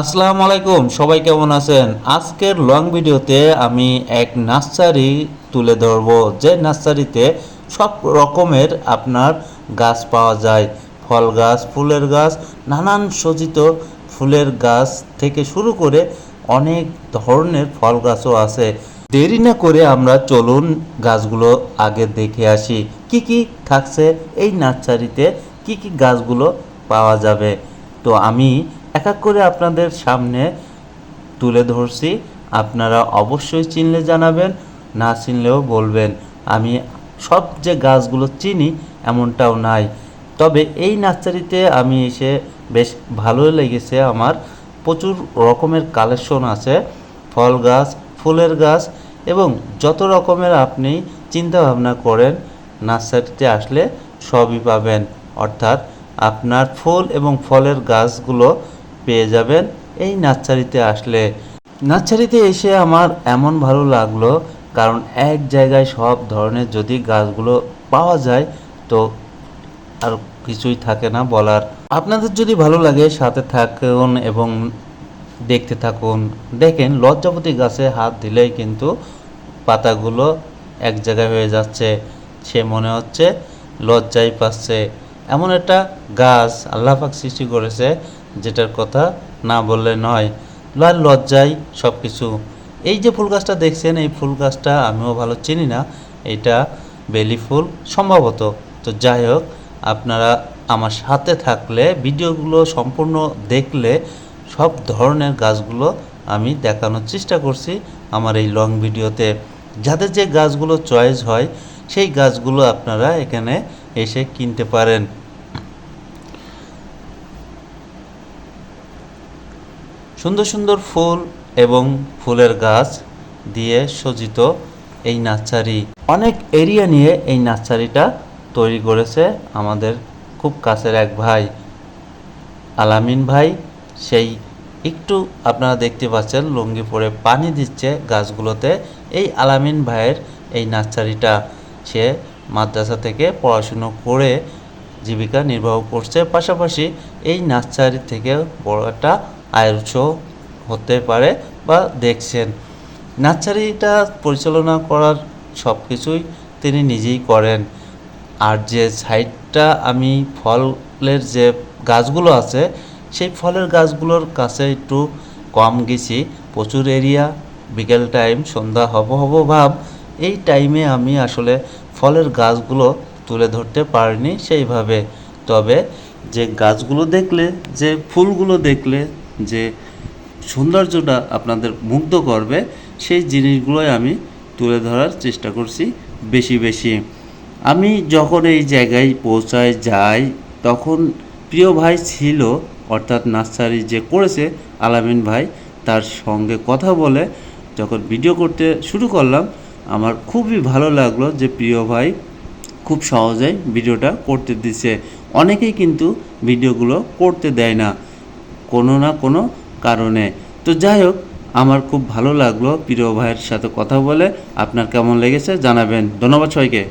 আসসালামু আলাইকুম, সবাই কেমন আছেন? আজকের লং ভিডিওতে আমি এক নার্সারি তুলে ধরব। যে নার্সারিতে সব রকমের আপনার গাছ পাওয়া যায়। ফল গাছ, ফুলের গাছ, নানান সজ্জিত ফুলের গাছ থেকে শুরু করে অনেক ধরনের ফল গাছও আছে। দেরি না করে আমরা চলুন গাছগুলো আগে দেখে আসি। কি কি থাকছে এই নার্সারিতে? কি কি গাছগুলো পাওয়া যাবে? তো আমি এক করে আপনাদের সামনে তুলে ধরছি। আপনারা অবশ্যই চিনলে জানাবেন, না চিনলেও বলবেন। আমি সব যে গাছগুলো চিনি, এমনটাও নাই। তবে এই নার্সারিতে আমি এসে বেশ ভালোই লেগেছে আমার। প্রচুর রকমের কালেকশন আছে। ফল গাছ, ফুলের গাছ এবং যত রকমের আপনি চিন্তা ভাবনা করেন, নার্সারিতে আসলে সবই পাবেন। অর্থাৎ আপনার ফুল এবং ফলের গাছগুলো পেয়ে যাবেন। এই নার্সারিতে আসলে, নার্সারিতে এসে আমার এমন ভালো লাগল, কারণ এক জায়গায় সব ধরনের যদি গাছগুলো পাওয়া যায়, তো আর কিছুই থাকে না বলার। আপনাদের যদি ভালো লাগে, সাথে থাকুন এবং দেখতে থাকুন। দেখেন, লজ্জাপতি গাছে হাত দিলেই কিন্তু পাতাগুলো এক জায়গায় হয়ে যাচ্ছে, সে মনে হচ্ছে লজ্জাই পাচ্ছে। এমন একটা গাছ আল্লাহ পাক সৃষ্টি করেছে যেটার কথা না বললে নয়। লাল লজ্জাই সব কিছু এই যে ফুল গাছটা দেখছেন, এই ফুল গাছটা আমিও ভালো চিনি না। এটা বেলি ফুল সম্ভবত। তো যাই হোক, আপনারা আমার সাথে থাকলে, ভিডিওগুলো সম্পূর্ণ দেখলে সব ধরনের গাছগুলো আমি দেখানোর চেষ্টা করছি আমার এই লং ভিডিওতে। যাদের যে গাছগুলো চয়েস হয়, সেই গাছগুলো আপনারা এখানে এসে কিনতে পারেন। সুন্দর সুন্দর ফুল এবং ফুলের গাছ দিয়ে সজ্জিত এই নার্সারি। অনেক এরিয়া নিয়ে এই নার্সারিটা তৈরি করেছে আমাদের খুব কাছের এক ভাই। আলামিন ভাই, সেই একটু আপনারা দেখতে পাচ্ছেন লুঙ্গি পরে পানি দিচ্ছে গাছগুলোতে এই আলামিন ভাইয়ের এই নার্সারিটা। সে মাদ্রাসা থেকে পড়াশুনো করে জীবিকা নির্বাহ করছে। পাশাপাশি এই নার্সারি থেকে বড় একটা আয়ের উৎস হতে পারে বা দেখছেন। নার্সারিটা পরিচালনা করার সব কিছুই তিনি নিজেই করেন। আর যে সাইডটা আমি ফলের যে গাছগুলো আছে, সেই ফলের গাছগুলোর কাছে একটু কম গেছি। প্রচুর এরিয়া, বিকেল টাইম, সন্ধ্যা হব হব ভাব, এই টাইমে আমি আসলে ফলের গাছগুলো তুলে ধরতে পারিনি সেইভাবে। তবে যে গাছগুলো দেখলে, যে ফুলগুলো দেখলে যে সৌন্দর্যটা আপনাদের মুগ্ধ করবে, সেই জিনিসগুলোই আমি তুলে ধরার চেষ্টা করছি বেশি বেশি। আমি যখন এই জায়গায় পৌঁছায় যাই, তখন প্রিয় ভাই ছিল, অর্থাৎ নার্সারি যে করেছে আলামিন ভাই, তার সঙ্গে কথা বলে যখন ভিডিও করতে শুরু করলাম, আমার খুবই ভালো লাগল যে প্রিয় ভাই খুব সহজেই ভিডিওটা করতে দিছে। অনেকেই কিন্তু ভিডিওগুলো করতে দেয় না। কোনো না কোনো কারণে। তো যাই হোক, আমার খুব ভালো লাগল। প্রিয় ভাইয়ের সাথে কথা বলে। আপনার কেমন লেগেছে জানাবেন। ধন্যবাদ সবাইকে।